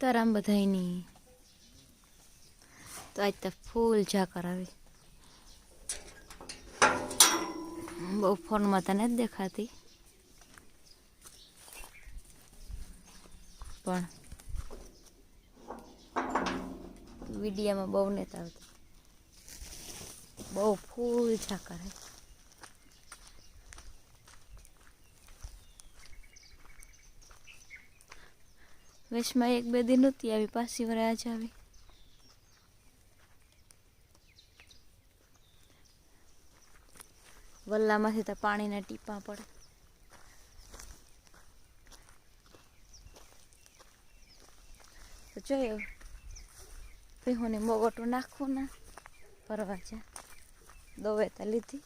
સીતારામ બધાની તો આજ તો ફૂલ જા કરાવી બહુ ફોનમાં તને જ દેખાતી. પણ વિડીયામાં બહુ નથી આવતી. બહુ ફૂલ જા કરે વેશમાં એક બે દિન નહોતી આવી, પાછી વરે આજ આવી. વલ્લામાંથી તો પાણીના ટીપા પડે. તો જોયો, ભીહોને મોગોટું નાખવું ના પરવા જા. દોવે તો લીધી.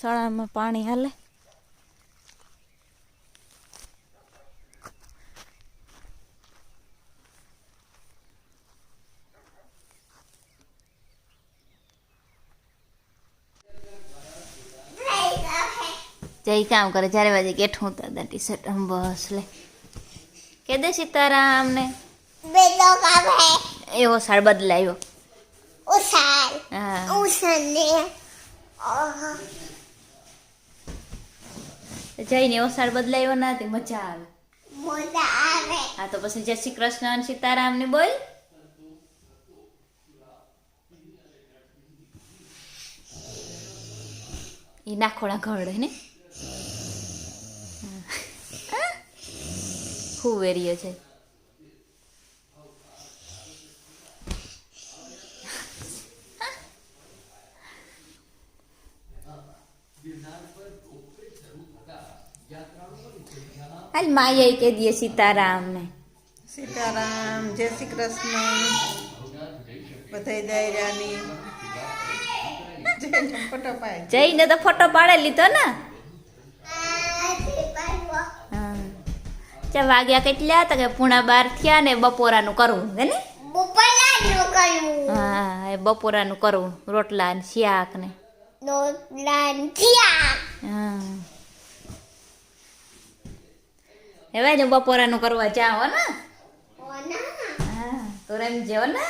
સળામાં પાણી હાલે. જય કામ કરે જ્યારે વાજે કેઠું હતા ટી શર્ટ આમ બસ લે કે દે સીતારામ ને બેલો કાવે એવો સાડ બદલાયો. ઉસાલ હા. ઉસને જઈને એવો સાડ બદલાયો ના તે મજા આવે. મજા આવે. હા તો પછી જય શ્રી કૃષ્ણ અને સીતારામ ને બોલ. એ નાખોડા ઘરડે ને? ખૂબ વેરીએ છે? હાલ માયા કે દીએ સીતારામ ને સીતારામ જય શ્રી કૃષ્ણ બધાય દાયરાની જઈને જઈને તો ફોટો પાડે લીધો ને? ચા વાગ્યા કેટલા? હતા કે પૂણા બાર થયા ને બપોરાનું કરવું હે ને? હા એ બપોરાનું કરવું રોટલા ને શાક ને. રોટલા હા હવે ને બપોરાનું કરવા જાઓ ને? તો એમ જેવો ને?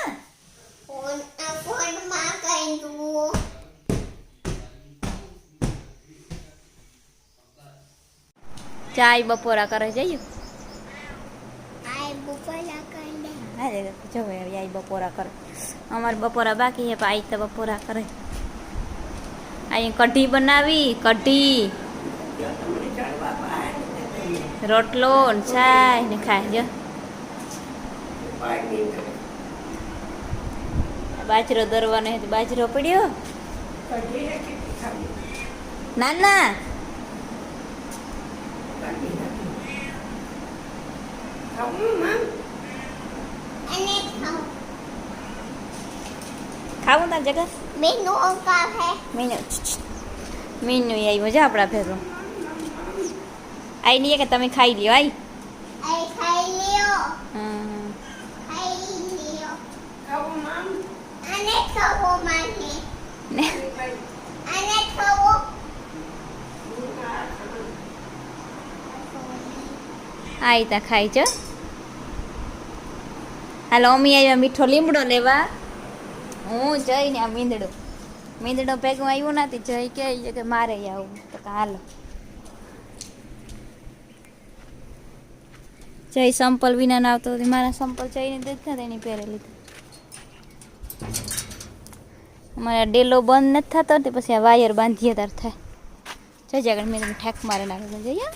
ચાય બપોરા કરે જઈએ? જો આઈ બપોરા કરે. અમારે બપોરા બાકી છે પણ આઈ તો બપોરા કરે. અહીં કઢી બનાવી કઢી. રોટલો ને ચાય ને ખાય બાજરો દરવાનો તો બાજરો પડ્યો ના ના ખાવું ના જગત મેનુ કા હે મીનુ મીનુ આવી મજા આપણા ભેગો આઈ નહીં કે તમે ખાઈ લ્યો આઈ ખાઈ લ્યો હમ. ખાઈ લ્યો અને ખાવો માને ને અને ખાવો આઈ તા ખાઈ છો હાલો અમી આવ્યા મીઠો લીમડો લેવા હું જઈને આ મીંદડો મીંદડો ભેગું આવ્યું નથી જઈ કે મારે આવું તો હાલો જય સંપલ વિના ના આવતો હતી મારા સંપલ જઈને દેતા હતા એની પહેરે લીધું અમારે ડેલો બંધ નથી થતો તે પછી આ વાયર બાંધીએ તાર થાય. જઈ આગળ મેં ઠેક મારે નાખે જઈએ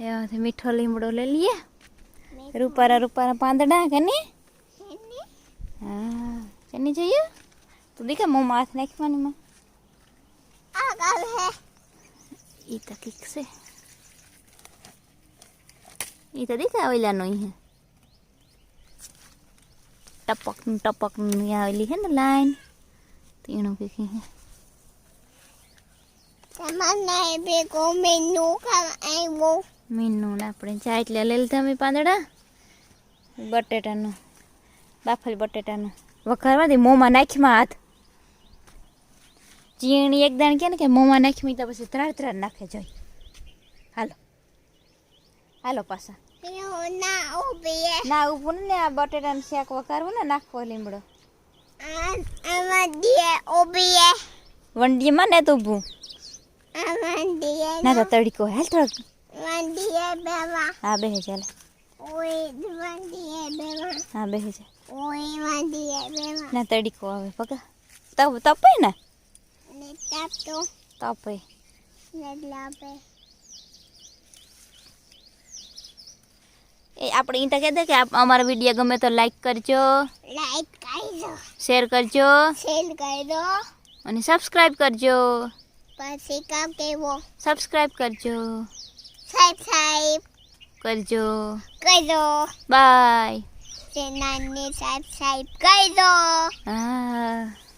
હા. મીઠો લીમડો લઈ લઈએ. રૂપારા રૂપારા પાંદડા કે ને હા. ચની જઈએ તું દીકા મો હાથ નાખવાની માં. આ ગાલ હે. ઈ તો કીક છે ઈ તો દીકા ઓઈલાનો ઈ હે ટપક ટપકની આવેલી હે ને લાઈન તેનું કીક હે તમારે ભેગો મેનુ આવ્યો મીનું ને આપણે ચા એટલે લઈ લીધા અમે પાંદડા બટેટાનું બાફલ બટેટાનું વઘારવાથી મોંમાં નાખીમાં હાથ ચીણી એકદાણ કે ને કે મોંમાં નાખી તો પછી ત્રણ ત્રણ નાખે જોઈ. હાલો. હાલો પાછા. ના ઊભી ના ઊભું ને આ બટેટાનું શાક વઘારવું ને નાખવો લીમડો. વંડીમાં ને તો ઊભું ના તો તડકો હાલ થોડોક. હા બેહે ચાલે. હા બેવા. ના તડકો આવે પગા તપ તપે ને? તપે ને લાપે એ આપણે ઈંટા કહી દે કે અમારો વીડિયો ગમે તો લાઈક કરજો લાઈક કરજો. શેર કરજો શેર કરજો અને સબસ્ક્રાઈબ કરજો. પછી કામ કેવો? સબસ્ક્રાઇબ કરજો. સબસ્ક્રાઇબ કરજો. કરજો બાય ચેનલને સબસ્ક્રાઈબ કરી દો હા.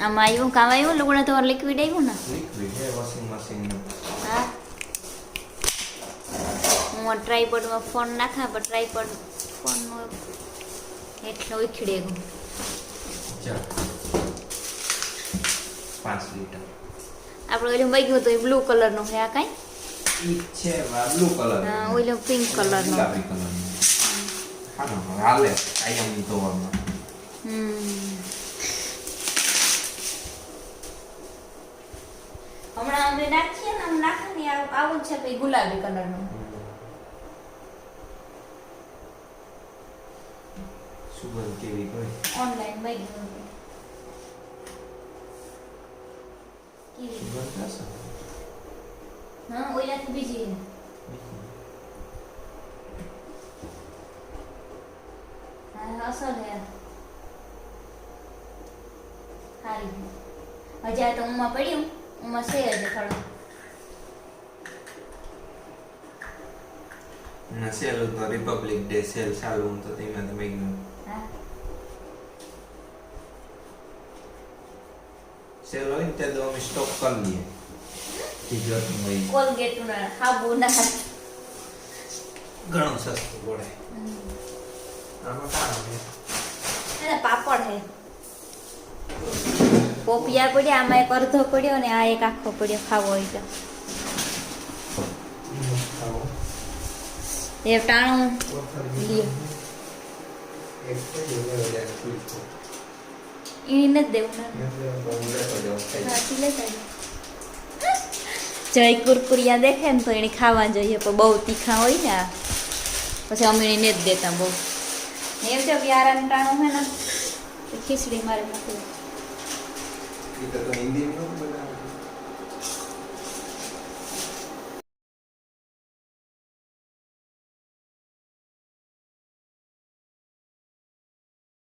આમાં આવ્યું કામ આવ્યું લુગડા તો લિક્વિડ આવ્યું ને હા હું ટ્રાયપોડમાં ફોન નાખા પણ ટ્રાયપોડ ફોનનો એટલો ઉખડે લીટર આપણે ઓલું વહી ગયું તો એ બ્લુ કલરનું છે આ કાંઈ છે બ્લુ કલર હા, ઓલો પિંક કલરનો. ગુલાબી કલર હા ના હાલે કાયમ ધોવામાં હમ હમણાં અમે નાખીએ ને આમ નાખે ને આ- આવું છે પછી ગુલાબી કલરનું. સુગંધ કેવી હોય? ઓનલાઈન ગયું કેવી? સુગંધ હશે હા ઓલાથી બીજી હા સારી હજી આ તો ઉમાં પડ્યું. છે હજી થોડું ના સેલ તો રિપબ્લિક ડે સેલ ચાલુ હું તો તેમાં તમે હા સેલ હોય ને ત્યાં તો અમે સ્ટોક કરી લઈએ ટીજર હોય કોલગેટ ના હાબુ ના ઘણું સસ્તું પડે આમાં કામ પાપડ હે પોપિયા પડ્યા, આમાં એક અડધો પડ્યો ને આ એક આખો પડ્યો, ખાવો હોય તો. એ ટાણું. ઈ નથી દેવું. હું જય કુરકુરિયા દેખે ને તો એને ખાવા જોઈએ, પણ બહુ તીખા હોય ને પછી અમે એને જ દેતા બહુ. એમ છે કે આરામ ટાણું હોય ને ખીચડી મારે મોકલું ઈ તો તો હિન્દીમાં નહોતું બનાવ્યું.